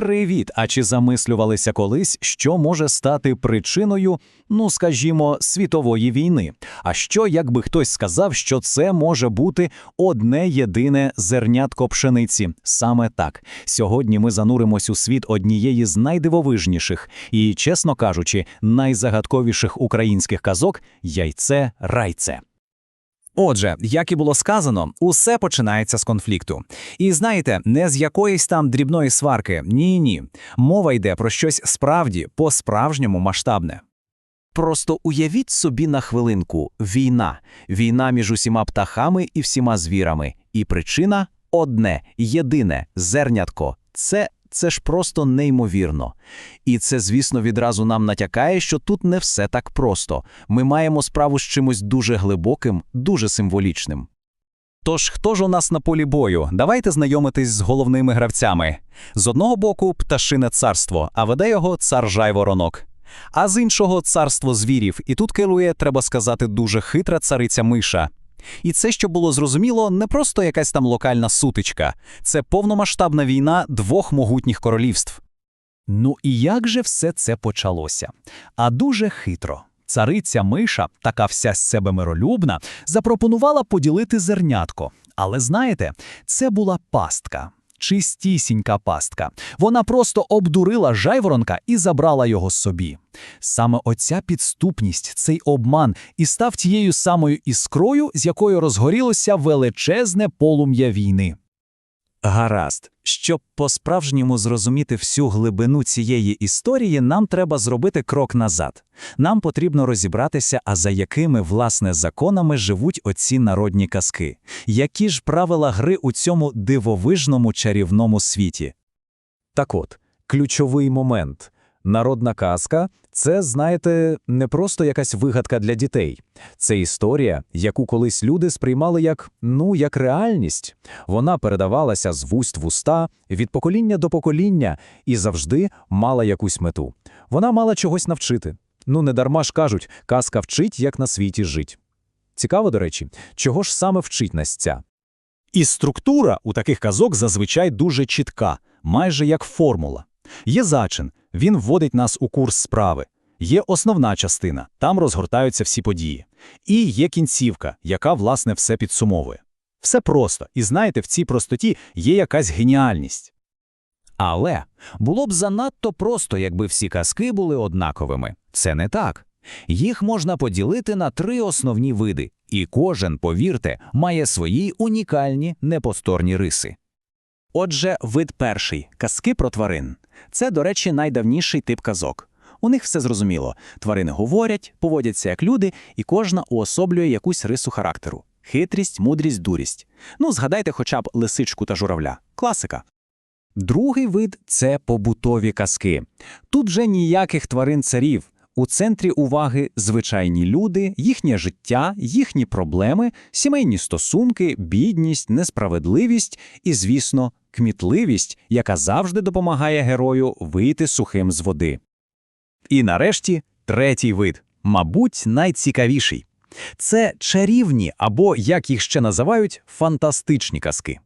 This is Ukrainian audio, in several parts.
Привіт! А чи замислювалися колись, що може стати причиною, ну скажімо, світової війни? А що, якби хтось сказав, що це може бути одне єдине зернятко пшениці? Саме так. Сьогодні ми зануримось у світ однієї з найдивовижніших і, чесно кажучи, найзагадковіших українських казок яйце райце. Отже, як і було сказано, усе починається з конфлікту. І знаєте, не з якоїсь там дрібної сварки. Ні, ні. Мова йде про щось справді по-справжньому масштабне. Просто уявіть собі на хвилинку війна, війна між усіма птахами і всіма звірами. І причина одне, єдине зернятко. Це це ж просто неймовірно. І це, звісно, відразу нам натякає, що тут не все так просто. Ми маємо справу з чимось дуже глибоким, дуже символічним. Тож, хто ж у нас на полі бою? Давайте знайомитись з головними гравцями. З одного боку пташине царство, а веде його цар Жайворонок. А з іншого царство звірів, і тут керує, треба сказати, дуже хитра цариця Миша. І це, що було зрозуміло, не просто якась там локальна сутичка, це повномасштабна війна двох могутніх королівств. Ну і як же все це почалося? А дуже хитро. Цариця Миша, така вся з себе миролюбна, запропонувала поділити зернятко. Але знаєте, це була пастка. Чистісінька пастка. Вона просто обдурила жайворонка і забрала його собі. Саме оця підступність, цей обман і став тією самою іскрою, з якою розгорілося величезне полум'я війни. Гаразд, щоб по-справжньому зрозуміти всю глибину цієї історії, нам треба зробити крок назад. Нам потрібно розібратися, а за якими власне законами живуть оці народні казки, які ж правила гри у цьому дивовижному чарівному світі. Так от, ключовий момент. Народна казка це, знаєте, не просто якась вигадка для дітей. Це історія, яку колись люди сприймали як ну, як реальність. Вона передавалася з вуст в уста, від покоління до покоління і завжди мала якусь мету. Вона мала чогось навчити. Ну, не дарма ж кажуть, казка вчить, як на світі жить. Цікаво, до речі, чого ж саме вчить нас ця? І структура у таких казок зазвичай дуже чітка, майже як формула. Є зачин, він вводить нас у курс справи. Є основна частина, там розгортаються всі події. І є кінцівка, яка, власне, все підсумовує. Все просто, і знаєте, в цій простоті є якась геніальність. Але було б занадто просто, якби всі казки були однаковими. Це не так. Їх можна поділити на три основні види, і кожен, повірте, має свої унікальні неповторні риси. Отже, вид перший казки про тварин. Це, до речі, найдавніший тип казок. У них все зрозуміло. Тварини говорять, поводяться як люди, і кожна уособлює якусь рису характеру: хитрість, мудрість, дурість. Ну, згадайте хоча б лисичку та журавля. Класика. Другий вид це побутові казки. Тут вже ніяких тварин царів. У центрі уваги звичайні люди, їхнє життя, їхні проблеми, сімейні стосунки, бідність, несправедливість і, звісно, кмітливість, яка завжди допомагає герою вийти сухим з води. І нарешті третій вид, мабуть, найцікавіший це чарівні або, як їх ще називають, фантастичні казки.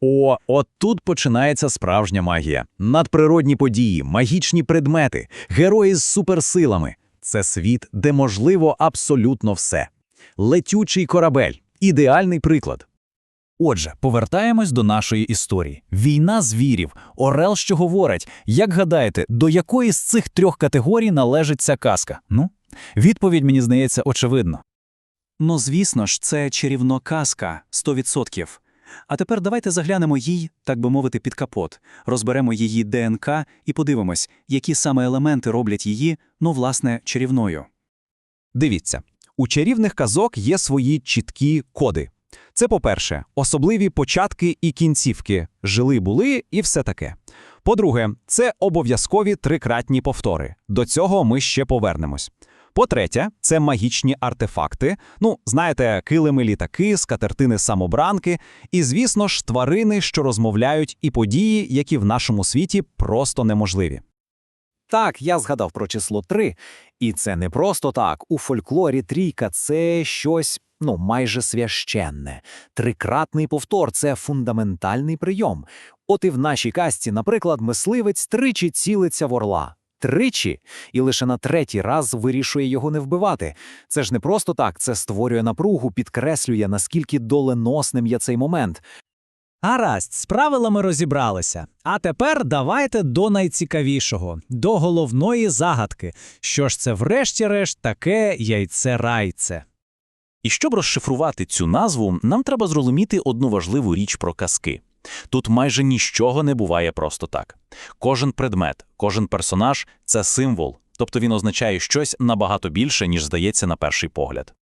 О, от тут починається справжня магія, надприродні події, магічні предмети, герої з суперсилами. Це світ, де можливо абсолютно все. Летючий корабель ідеальний приклад. Отже, повертаємось до нашої історії. Війна звірів, Орел, що говорить, як гадаєте, до якої з цих трьох категорій належить ця казка? Ну, відповідь, мені здається, очевидно. Ну, звісно ж, це чарівно казка 100%. А тепер давайте заглянемо їй, так би мовити, під капот, розберемо її ДНК і подивимось, які саме елементи роблять її, ну, власне, чарівною. Дивіться, у чарівних казок є свої чіткі коди. Це, по-перше, особливі початки і кінцівки, жили були і все таке. По-друге, це обов'язкові трикратні повтори. До цього ми ще повернемось. По-третє, це магічні артефакти. Ну, знаєте, килими літаки, скатертини самобранки, і, звісно ж, тварини, що розмовляють, і події, які в нашому світі просто неможливі. Так, я згадав про число три, і це не просто так. У фольклорі трійка це щось ну майже священне. Трикратний повтор це фундаментальний прийом. От і в нашій касті, наприклад, мисливець тричі цілиться в орла. Тричі, і лише на третій раз вирішує його не вбивати. Це ж не просто так, це створює напругу, підкреслює, наскільки доленосним є цей момент. Гаразд, з правилами розібралися. А тепер давайте до найцікавішого, до головної загадки. Що ж це врешті-решт таке яйце-райце? І щоб розшифрувати цю назву, нам треба зрозуміти одну важливу річ про казки. Тут майже нічого не буває просто так. Кожен предмет, кожен персонаж це символ, тобто він означає щось набагато більше, ніж здається на перший погляд.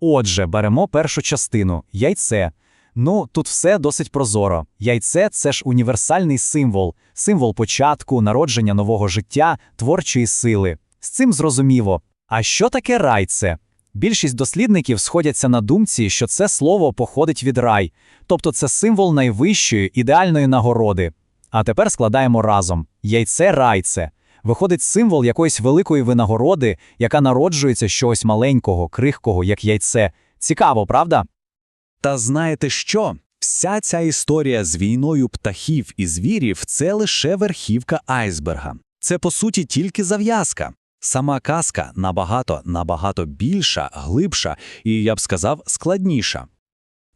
Отже, беремо першу частину яйце. Ну, тут все досить прозоро. Яйце це ж універсальний символ, символ початку, народження нового життя, творчої сили. З цим зрозуміло. А що таке райце? Більшість дослідників сходяться на думці, що це слово походить від рай, тобто це символ найвищої ідеальної нагороди. А тепер складаємо разом: яйце райце. Виходить символ якоїсь великої винагороди, яка народжується з чогось маленького, крихкого, як яйце. Цікаво, правда? Та знаєте що? Вся ця історія з війною птахів і звірів це лише верхівка айсберга. Це по суті тільки зав'язка. Сама казка набагато набагато більша, глибша і, я б сказав, складніша.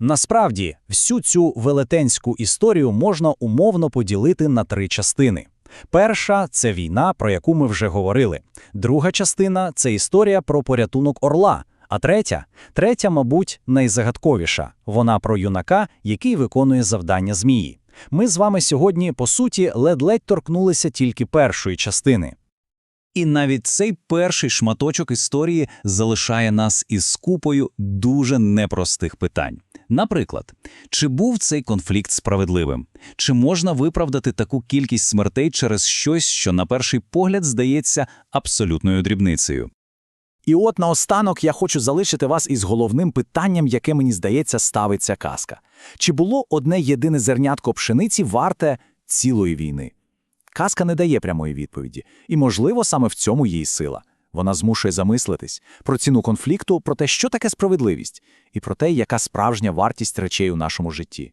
Насправді, всю цю велетенську історію можна умовно поділити на три частини. Перша це війна, про яку ми вже говорили. Друга частина це історія про порятунок орла. А третя, третя, мабуть, найзагадковіша. Вона про юнака, який виконує завдання змії. Ми з вами сьогодні, по суті, ледь-ледь торкнулися тільки першої частини. І навіть цей перший шматочок історії залишає нас із купою дуже непростих питань. Наприклад, чи був цей конфлікт справедливим? Чи можна виправдати таку кількість смертей через щось, що на перший погляд здається абсолютною дрібницею? І от наостанок я хочу залишити вас із головним питанням, яке мені здається ставиться казка. Чи було одне єдине зернятко пшениці варте цілої війни? Казка не дає прямої відповіді, і, можливо, саме в цьому її сила. Вона змушує замислитись про ціну конфлікту, про те, що таке справедливість, і про те, яка справжня вартість речей у нашому житті.